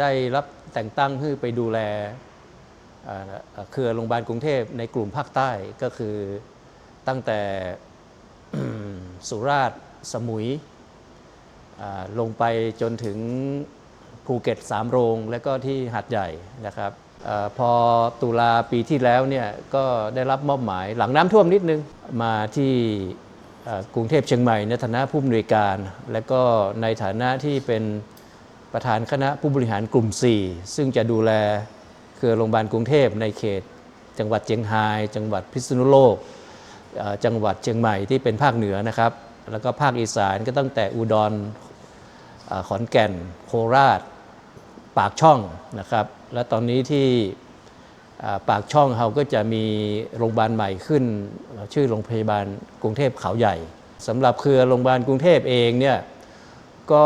ได้รับแต่งตั้งให้ไปดูแลเครือโรงพยาบาลกรุงเทพในกลุ่มภาคใต้ก็คือตั้งแต่สุราษฎร์สมุยลงไปจนถึงภูเก็ตสามโรงและก็ที่หาดใหญ่นะครับอพอตุลาปีที่แล้วเนี่ยก็ได้รับมอบหมายหลังน้ำท่วมนิดนึง มาที่กรุงเทพเชียงใหม่ในฐานะผู้อำนวยการ และก็ในฐานะที่เป็น ประธานคณะผู้บริหารกลุ่ม 4 ซึ่งจะดูแลเครือโรงพยาบาลกรุงเทพในเขต จังหวัดเชียงราย จังหวัดพิษณุโลก จังหวัดเชียงใหม่ที่เป็นภาคเหนือนะครับ แล้วก็ภาคอีสานก็ตั้งแต่อุดรขอนแก่น โคราช ปากช่องนะครับ และตอนนี้ที่ปากช่องเราก็จะมีโรงพยาบาลใหม่ขึ้น ชื่อโรงพยาบาลกรุงเทพเขาใหญ่สำหรับเครือโรงพยาบาลกรุงเทพเองเนี่ยก็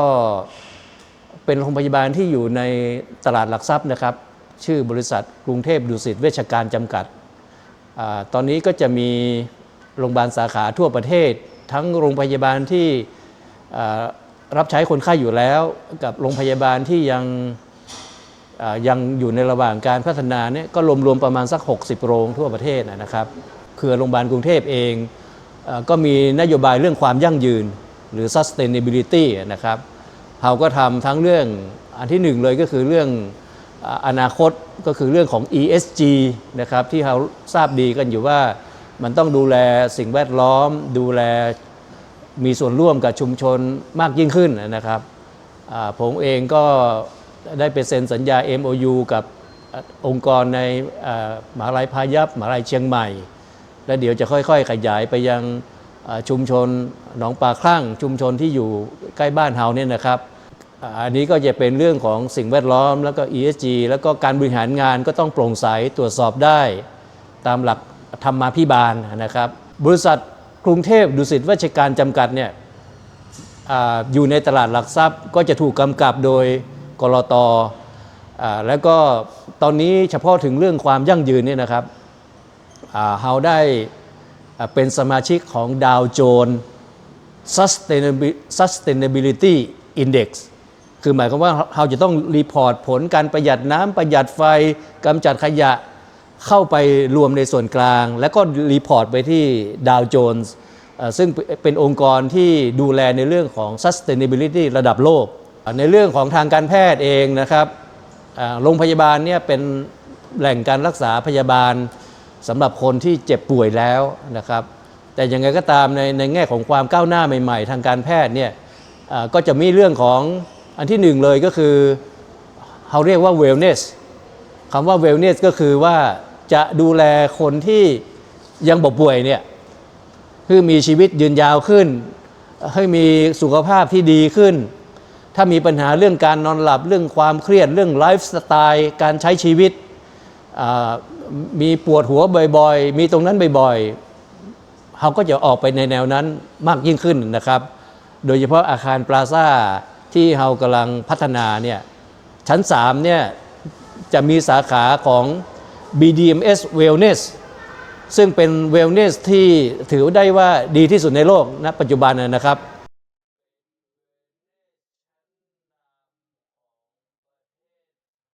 เป็นโรงพยาบาลที่อยู่ในตลาดหลักทรัพย์นะครับ ชื่อบริษัทกรุงเทพดุสิตเวชการจำกัดอตอนนี้ก็จะมีโรงพยาบาลสาขาทั่วประเทศ ทั้งโรงพยาบาลที่รับใช้คนไข้อยู่แล้ว กับโรงพยาบาลที่ยังยังอยู่ในระหว่างการพัฒนาเนี่ยก็รวมๆประมาณสัก 60 โรงทั่วประเทศนะครับเครือโรงพยาบาลกรุงเทพเองอก็มีนโยบายเรื่องความยั่งยืนหรือ sustainability นะครับ เราก็ทำทั้งเรื่องอันที่หนึ่งเลยก็คือเรื่องอนาคตก็คือเรื่องของ ESG นะครับที่เราทราบดีกันอยู่ว่ามันต้องดูแลสิ่งแวดล้อม ดูแลมีส่วนร่วมกับชุมชนมากยิ่งขึ้นนะครับผมเองก็ได้ไปเซ็นสัญญา MOU กับองค์กรในมหาลัยพายัพมหาลัยเชียงใหม่ และเดี๋ยวจะค่อยๆ ขยายไปยังชุมชนหนองปลาคลั่งชุมชนที่อยู่ใกล้บ้านเฮาเนี่ยนะครับ อันนี้ก็จะเป็นเรื่องของสิ่งแวดล้อม แล้วก็ ESG แล้วก็การบริหารงานก็ต้องโปร่งใสตรวจสอบได้ ตามหลักธรรมาภิบาลนะครับ บริษัทกรุงเทพดุสิตเวชการจำกัดเนี่ยออยู่ในตลาดหลักทรัพย์ก็จะถูกกำกับโดยกรตอแล้วก็ตอนนี้เฉพาะถึงเรื่องความยั่งยืนเนี่ยนะครับเราได้เป็นสมาชิกของดาวโจน Sustainability Sustainability Index คือหมายความว่าเราจะต้องรีพอร์ตผลการประหยัดน้ำประหยัดไฟกำจัดขยะเข้าไปรวมในส่วนกลาง แล้วก็รีพอร์ตไปที่ดาวโจนส์ซึ่งเป็นองค์กรที่ดูแลในเรื่องของ sustainability ระดับโลก ในเรื่องของทางการแพทย์เองนะครับโรงพยาบาลเนี่ยเป็นแหล่งการรักษาพยาบาลสำหรับคนที่เจ็บป่วยแล้วนะครับ แต่ยังไงก็ตามในในแง่ของความก้าวหน้าใหม่ ๆ ทางการแพทย์เนี่ยก็จะมีเรื่องของ อันที่หนึ่งเลยก็คือเขาเรียกว่า wellness คำว่า wellness ก็คือว่าจะดูแลคนที่ยังบป่วยเนี่ยคือมีชีวิตยืนยาวขึ้น ให้มีสุขภาพที่ดีขึ้น ถ้ามีปัญหาเรื่องการนอนหลับเรื่องความเครียดเรื่องไลฟ์สไตล์การใช้ชีวิตมีปวดหัวบ่อยๆ มีตรงนั้นบ่อยๆเขาก็จะออกไปในแนวนั้นมากยิ่งขึ้นนะครับ โดยเฉพาะอาคารปลาซ่า ที่เรากำลังพัฒนาเนี่ยชั้น3เนี่ยจะมีสาขาของ BDMS Wellness ซึ่งเป็น Wellness ที่ถือได้ว่าดีที่สุดในโลกณปัจจุบันนะครับ